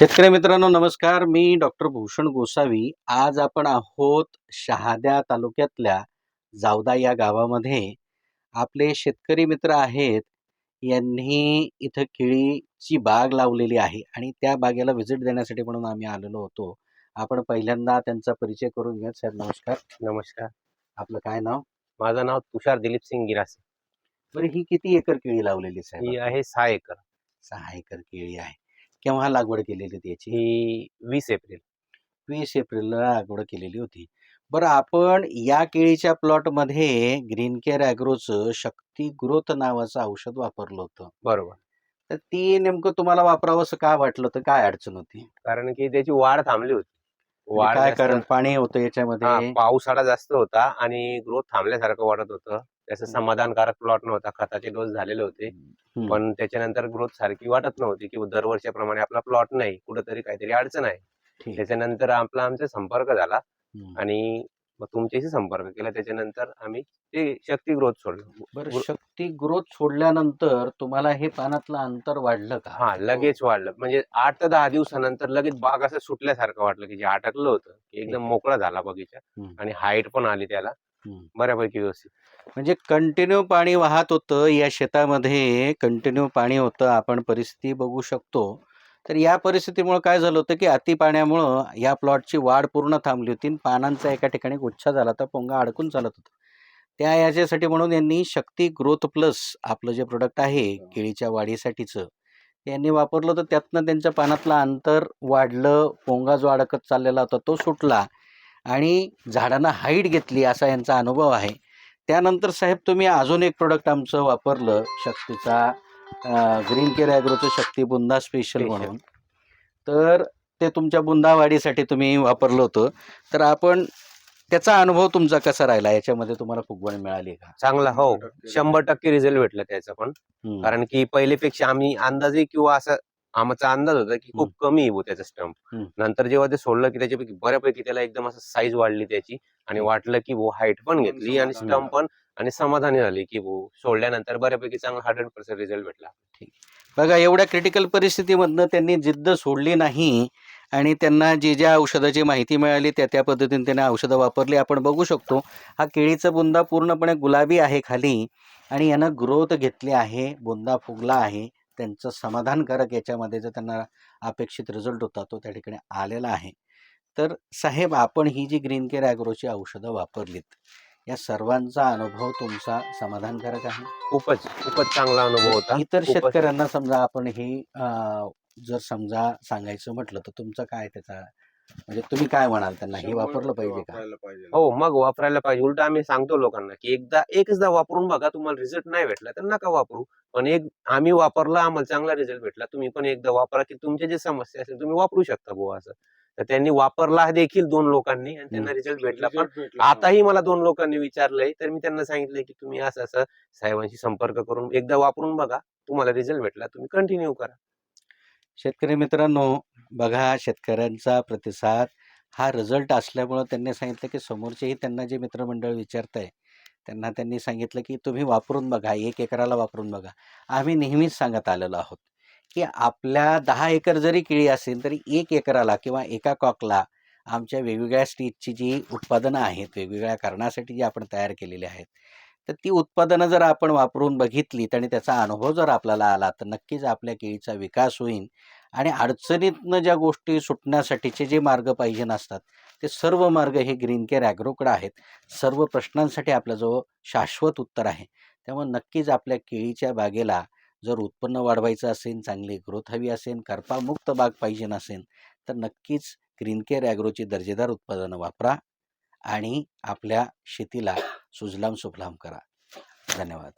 शेतकरी मित्रांनो नमस्कार. मी डॉक्टर भूषण गोसावी. आज आपण आहोत शहाद्या तालुक्यातल्या जावदा या गावामध्ये. आपले शेतकरी मित्र आहेत. यांनी इथं केळीची बाग लावलेली आहे आणि त्या बागेला व्हिजिट देण्यासाठी म्हणून आम्ही आलेलो होतो. आपण पहिल्यांदा त्यांचा परिचय करून घ्या साहेब नमस्कार. नमस्कार. आपलं काय नाव? माझं नाव तुषार दिलीप सिंग गिरासे. बरं ही किती एकर केळी लावलेली साहेब? ही आहे सहा एकर. सहा एकर केळी आहे. केव्हा लागवड केलेली होती याची? ही वीस एप्रिल. वीस एप्रिलला लागवड केलेली होती. बरं आपण या केळीच्या प्लॉटमध्ये ग्रीन केअर ॲग्रोचं शक्ती ग्रोथ नावाचं औषध वापरलं होतं. बरोबर. तर ती नेमकं तुम्हाला वापरावं असं का वाटलं तर काय अडचण होती? कारण की त्याची वाढ थांबली होती. वाढ काय कारण? पाणी होतं याच्यामध्ये? पावसाळा जास्त होता आणि ग्रोथ थांबल्यासारखं वाटत होतं. त्याचं. समाधानकारक प्लॉट नव्हता खताचे डोस झालेले होते. पण त्याच्यानंतर ग्रोथ सारखी वाटत नव्हती की दरवर्षीप्रमाणे आपला प्लॉट नाही कुठंतरी काहीतरी अडचण आहे. त्याच्यानंतर आपला आमचा संपर्क झाला. आणि मग तुमच्याशी संपर्क केला त्याच्यानंतर आम्ही ते शक्ती ग्रोथ सोडलं बरं शक्ती ग्रोथ सोडल्यानंतर तुम्हाला हे पानातलं अंतर वाढलं का हा लगेच वाढलं म्हणजे आठ ते दहा दिवसानंतर लगेच बाग असं सुटल्यासारखं वाटलं की जे अटकलं होतं की एकदम मोकळा झाला बगीचा. आणि हाईट पण आली त्याला. बऱ्यापैकी व्यवस्थित. म्हणजे कंटिन्यू पाणी वाहत होतं या शेतामध्ये कंटिन्यू पाणी होतं आपण परिस्थिती बघू शकतो. तर या परिस्थितीमुळे काय झालं होतं की अति पाण्यामुळं या प्लॉटची वाढ पूर्ण थांबली होती पानांचा एका ठिकाणी गुच्छा झाला तर पोंगा अडकून चालत होता. त्या याच्यासाठी म्हणून यांनी शक्ती ग्रोथ प्लस आपलं जे प्रोडक्ट आहे केळीच्या वाढीसाठीचं यांनी वापरलं. तर त्यातनं त्यांच्या पानातलं अंतर वाढलं पोंगा जो अडकत चाललेला होता तो सुटला. आणि झाडांना हाईट घेतली असा यांचा अनुभव आहे. त्यानंतर साहेब तुम्ही अजून एक प्रोडक्ट आमचं वापरलं शक्तीचा ग्रीन केअर ॲग्रोचं शक्ती बुंदा स्पेशल. म्हणून. तर ते तुमच्या बुंदा वाढीसाठी तुम्ही वापरलं होतं. तर आपण त्याचा अनुभव तुमचा कसा राहिला? याच्यामध्ये तुम्हाला फुगवण मिळाली का? चांगला हो. शंभर टक्के. रिझल्ट भेटला त्याचा पण. कारण की पहिलेपेक्षा आम्ही अंदाजे किंवा असं आमचा अंदाज होता की खूप कमी बुवा त्याचा स्टंप. हम्म. नंतर जेव्हा ते सोडलं की त्याच्यापैकी बऱ्यापैकी त्याला एकदम असं साईज वाढली त्याची आणि वाटलं की वो हाईट पण घेतली आणि समाधानी स्टंप पण आणि समाधानी झाली की वो सोडल्यानंतर बऱ्यापैकी चांगला हंड्रेड पर्सेंट रिझल्ट भेटला. बघा एवढ्या क्रिटिकल परिस्थितीमधनं त्यांनी जिद्द सोडली नाही आणि त्यांना जे ज्या औषधाची माहिती मिळाली त्या त्या पद्धतीने त्याने औषधं वापरली. आपण बघू शकतो हा केळीचा बुंदा पूर्णपणे गुलाबी आहे खाली आणि यानं ग्रोथ घेतली आहे बुंदा फुगला आहे. त्यांचं समाधानकारक याच्यामध्ये जो त्यांना अपेक्षित रिझल्ट होता तो त्या ठिकाणी आलेला आहे. तर साहेब आपण ही जी ग्रीन केअर ॲग्रोची औषधं वापरलीत या सर्वांचा अनुभव तुमचा समाधानकारक आहे? खूपच खूपच चांगला अनुभव होता. इतर शेतकऱ्यांना समजा आपण हे जर समजा सांगायचं म्हटलं तर तुमचं काय त्याचा म्हणजे तुम्ही काय म्हणाल त्यांना? हे वापरलं पाहिजे का? हो मग वापरायला पाहिजे. उलट आम्ही सांगतो लोकांना की एकदा एकचदा वापरून बघा तुम्हाला रिझल्ट नाही भेटला तर नका वापरू. पण एक आम्ही वापरला आम्हाला चांगला रिझल्ट भेटला तुम्ही पण एकदा वापरा की तुमचे जे समस्या असेल तुम्ही वापरू शकता बुवा असं. तर त्यांनी वापरला देखील दोन लोकांनी आणि त्यांना रिझल्ट भेटला पण आताही मला दोन लोकांनी विचारलंय तर मी त्यांना सांगितलंय की तुम्ही असं असं साहेबांशी संपर्क करून एकदा वापरून बघा तुम्हाला रिझल्ट भेटला तुम्ही कंटिन्यू करा. शेतकरी मित्रांनो बघा शेतकऱ्यांचा प्रतिसाद हा रिझल्ट असल्यामुळं त्यांनी सांगितलं की समोरचेही त्यांना जे मित्रमंडळ विचारत आहे त्यांना त्यांनी सांगितलं की तुम्ही वापरून बघा एक एकराला वापरून बघा. आम्ही नेहमीच सांगत आलेलो आहोत की आपल्या दहा एकर जरी केळी असेल तरी एक एकराला किंवा एका कॉकला आमच्या वेगवेगळ्या स्टेजची जी उत्पादनं आहेत वेगवेगळ्या कारणासाठी जी आपण तयार केलेली आहेत तर ती उत्पादनं जर आपण वापरून बघितली आणि त्याचा अनुभव जर आपल्याला आला तर नक्कीच आपल्या केळीचा विकास होईल आणि अडचणीतनं ज्या गोष्टी सुटण्यासाठीचे जे मार्ग पाहिजे नसतात ते सर्व मार्ग हे ग्रीन केअर ॲग्रोकडे आहेत. सर्व प्रश्नांसाठी आपल्याजवळ शाश्वत उत्तर आहे. त्यामुळे नक्कीच आपल्या केळीच्या बागेला जर उत्पन्न वाढवायचं असेल चांगली ग्रोथ हवी असेल करपामुक्त बाग पाहिजे नसेल तर नक्कीच ग्रीन केअर ॲग्रोची दर्जेदार उत्पादनं वापरा आणि आपल्या शेतीला सुजलाम सुफलाम करा. धन्यवाद.